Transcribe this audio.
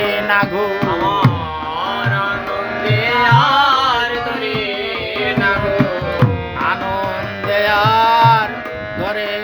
করে না গো আমার আনন্দে আর ধরে না আনন্দে আর ধরে